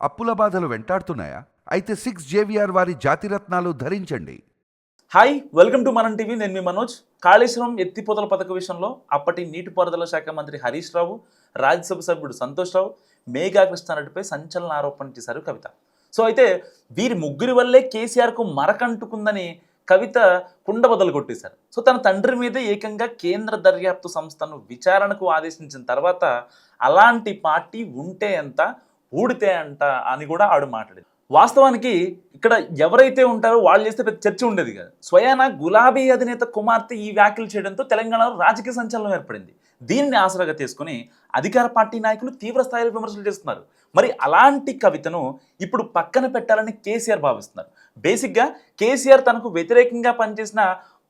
అప్పుల బాధలు వెంటాడుతున్నాయా? అయితే సిక్స్ జేవిఆర్ వారి జాతిరత్నాలు ధరించండి. Hi welcome to Manam TV నేను మీ మనోజ్. కాళేశ్వరం ఎత్తిపోతల పథక విషయంలో అప్పటి నీటిపారుదల శాఖ మంత్రి హరీష్ రావు రాజ్యసభ సభ్యుడు సంతోష్ రావు మేఘా కృష్ణారెడ్డిపై సంచలన ఆరోపణ చేశారు కవిత. సో అయితే వీరి ముగ్గురి వల్లే కేసీఆర్కు మరకంటుకుందని కవిత కుండబదలు కొట్టేశారు. సో తన తండ్రి మీద ఏకంగా కేంద్ర దర్యాప్తు సంస్థను విచారణకు ఆదేశించిన తర్వాత అలాంటి పార్టీ ఉంటే ఎంత ఊడితే అంట అని కూడా ఆడు మాట్లాడింది. వాస్తవానికి ఇక్కడ ఎవరైతే ఉంటారో వాళ్ళు చేస్తే పెద్ద చర్చ ఉండేది కదా. స్వయాన గులాబీ అధినేత కుమార్తె ఈ వ్యాఖ్యలు చేయడంతో తెలంగాణలో రాజకీయ సంచలనం ఏర్పడింది. దీన్ని ఆసరాగా తీసుకుని అధికార పార్టీ నాయకులు తీవ్ర స్థాయిలో విమర్శలు చేస్తున్నారు. మరి అలాంటి కవితను ఇప్పుడు పక్కన పెట్టాలని కేసీఆర్ భావిస్తున్నారు. బేసిక్గా కేసీఆర్ తనకు వ్యతిరేకంగా పనిచేసిన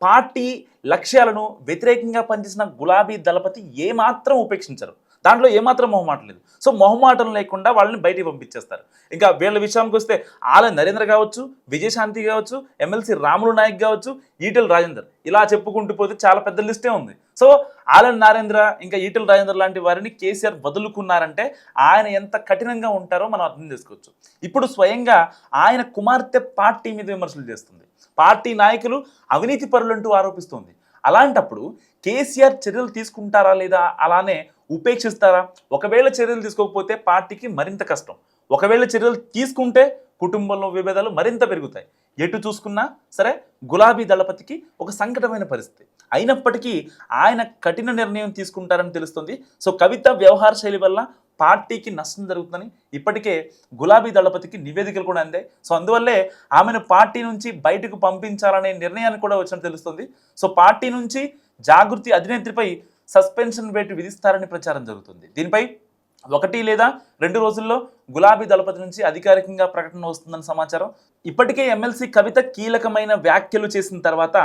పార్టీ లక్ష్యాలను వ్యతిరేకంగా పనిచేసిన గులాబీ దళపతి ఏమాత్రం ఉపేక్షించరు. దాంట్లో ఏమాత్రం మొహమాటం లేదు. సో మొహమాటం లేకుండా వాళ్ళని బయటికి పంపించేస్తారు. ఇంకా వీళ్ళ విషయానికి వస్తే ఆల నరేంద్ర కావచ్చు విజయశాంతి కావచ్చు ఎమ్మెల్సీ రాములు నాయక్ కావచ్చు ఈటెల రాజేందర్. ఇలా చెప్పుకుంటూ పోతే చాలా పెద్ద లిస్టే ఉంది. సో ఆలన్ నరేంద్ర ఇంకా ఈటెల రాజేందర్ లాంటి వారిని కేసీఆర్ వదులుకున్నారంటే ఆయన ఎంత కఠినంగా ఉంటారో మనం అర్థం చేసుకోవచ్చు. ఇప్పుడు స్వయంగా ఆయన కుమార్తె పార్టీ మీద విమర్శలు చేస్తుంది. పార్టీ నాయకులు అవినీతి పరులంటూ ఆరోపిస్తుంది. అలాంటప్పుడు కేసీఆర్ చర్యలు తీసుకుంటారా లేదా అలానే ఉపేక్షిస్తారా? ఒకవేళ చర్యలు తీసుకోకపోతే పార్టీకి మరింత కష్టం. ఒకవేళ చర్యలు తీసుకుంటే కుటుంబంలో విభేదాలు మరింత పెరుగుతాయి. ఎటు చూసుకున్నా సరే గులాబీ దళపతికి ఒక సంకటమైన పరిస్థితి. అయినప్పటికీ ఆయన కఠిన నిర్ణయం తీసుకుంటారని తెలుస్తుంది. సో కవిత వ్యవహార శైలి వల్ల పార్టీకి నష్టం జరుగుతుందని ఇప్పటికే గులాబీ దళపతికి నివేదికలు కూడా అందాయి. సో అందువల్లే ఆమెను పార్టీ నుంచి బయటకు పంపించాలనే నిర్ణయాన్ని కూడా వచ్చినట్టు తెలుస్తుంది. సో పార్టీ నుంచి జాగృతి అధినేత్రిపై సస్పెన్షన్ వేటు విధిస్తారని ప్రచారం జరుగుతుంది. దీనిపై ఒకటి లేదా రెండు రోజుల్లో గులాబీ దళపతి నుంచి అధికారికంగా ప్రకటన వస్తుందని సమాచారం. ఇప్పటికే ఎమ్మెల్సీ కవిత కీలకమైన వ్యాఖ్యలు చేసిన తర్వాత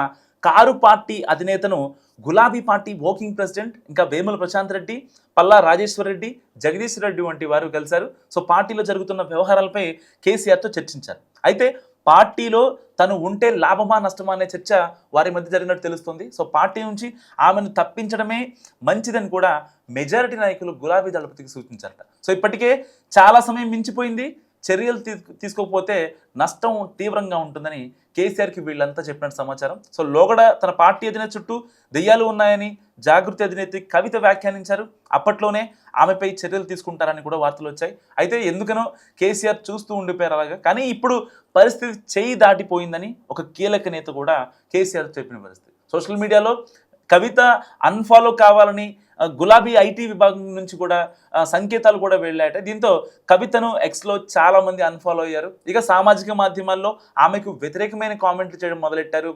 కారు పార్టీ అధినేతను గులాబీ పార్టీ వర్కింగ్ ప్రెసిడెంట్ ఇంకా వేముల ప్రశాంత్ రెడ్డి పల్లా రాజేశ్వర్ రెడ్డి జగదీష్ రెడ్డి వంటి వారు కలిశారు సో పార్టీలో జరుగుతున్న వ్యవహారాలపై కేసీఆర్తో చర్చించారు. అయితే పార్టీలో తను ఉంటే లాభమా నష్టమా అనే చర్చ వారి మధ్య జరిగినట్టు తెలుస్తుంది. సో పార్టీ నుంచి ఆమెను తప్పించడమే మంచిదని కూడా మెజారిటీ నాయకులు గులాబీ దళపతికి సూచించారట. సో ఇప్పటికే చాలా సమయం మించిపోయింది. చర్యలు తీసుకోకపోతే నష్టం తీవ్రంగా ఉంటుందని కేసీఆర్కి వీళ్ళంతా చెప్పినట్టు సమాచారం. సో లోగడ తన పార్టీ అధినేత చుట్టూ దెయ్యాలు ఉన్నాయని జాగృతి అధినేత్రి కవిత వ్యాఖ్యానించారు. అప్పట్లోనే ఆమెపై చర్యలు తీసుకుంటారని కూడా వార్తలు వచ్చాయి. అయితే ఎందుకనో కేసీఆర్ చూస్తూ ఉండిపోయారు అలాగా. కానీ ఇప్పుడు పరిస్థితి చేయి దాటిపోయిందని ఒక కీలక నేత కూడా కేసీఆర్ చెప్పిన పరిస్థితి. సోషల్ మీడియాలో కవిత అన్ఫాలో కావాలని గులాబీ ఐటీ విభాగం నుంచి కూడా సంకేతాలు కూడా వెళ్ళాయట. దీంతో కవితను ఎక్స్లో చాలా మంది అన్ఫాలో అయ్యారు. ఇక సామాజిక మాధ్యమాల్లో ఆమెకు వ్యతిరేకమైన కామెంట్లు చేయడం మొదలెట్టారు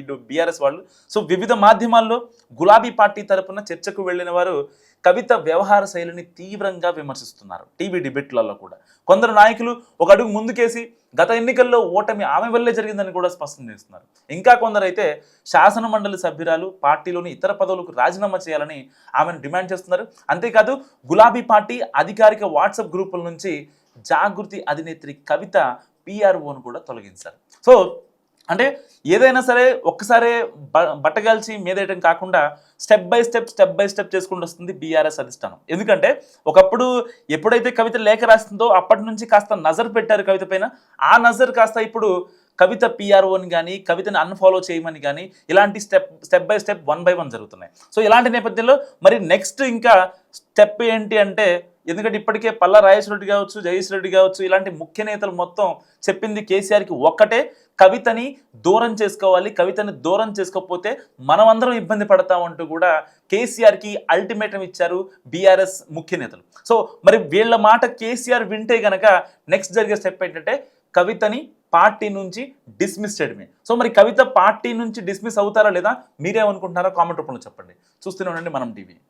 ఇటు బీఆర్ఎస్ వాళ్ళు. సో వివిధ మాధ్యమాల్లో గులాబీ పార్టీ తరపున చర్చకు వెళ్ళిన వారు కవిత వ్యవహార శైలిని తీవ్రంగా విమర్శిస్తున్నారు. టీవీ డిబేట్లలో కూడా. కొందరు నాయకులు ఒక అడుగు ముందుకేసి గత ఎన్నికల్లో ఓటమి ఆమె వల్లే జరిగిందని కూడా స్పష్టం చేస్తున్నారు. ఇంకా కొందరైతే శాసన మండలి సభ్యురాలు పార్టీలోని ఇతర పదవులకు రాజీనామా చేయాలని ఆమెను డిమాండ్ చేస్తున్నారు. అంతేకాదు గులాబీ పార్టీ అధికారిక వాట్సాప్ గ్రూపుల నుంచి జాగృతి అధినేత్రి కవిత పిఆర్ఓను కూడా తొలగించారు. సో అంటే ఏదైనా సరే ఒక్కసారే బ బట్టగాల్చి మీదేయటం కాకుండా step by step step by step చేసుకుంటూ వస్తుంది బీఆర్ఎస్ అధిష్టానం. ఎందుకంటే ఒకప్పుడు ఎప్పుడైతే కవిత లేఖ రాస్తుందో అప్పటి నుంచి కాస్త నజర్ పెట్టారు కవిత పైన. ఆ నజర్ కాస్త ఇప్పుడు కవిత పిఆర్ఓని కానీ కవితని అన్ఫాలో చేయమని కానీ ఇలాంటి step step by step one by one జరుగుతున్నాయి. సో ఇలాంటి నేపథ్యంలో మరి నెక్స్ట్ ఇంకా స్టెప్ ఏంటి అంటే ఎందుకంటే ఇప్పటికే పల్లా రాజేశ్వర రెడ్డి కావచ్చు జగదీష్ రెడ్డి కావచ్చు ఇలాంటి ముఖ్య నేతలు మొత్తం చెప్పింది కేసీఆర్కి ఒక్కటే. కవితని దూరం చేసుకోవాలి కవితని దూరం చేసుకోకపోతే మనమందరం ఇబ్బంది పడతామంటూ కూడా కేసీఆర్కి అల్టిమేటం ఇచ్చారు బీఆర్ఎస్ ముఖ్య నేతలు. సో మరి వీళ్ళ మాట కేసీఆర్ వింటే గనక నెక్స్ట్ జరిగే స్టెప్ ఏంటంటే కవితని పార్టీ నుంచి డిస్మిస్ చేయడమే. సో మరి కవిత పార్టీ నుంచి డిస్మిస్ అవుతారా లేదా మీరేమనుకుంటున్నారో? కామెంట్ రూపంలో చెప్పండి. చూస్తూనే ఉండండి మనం టీవీ.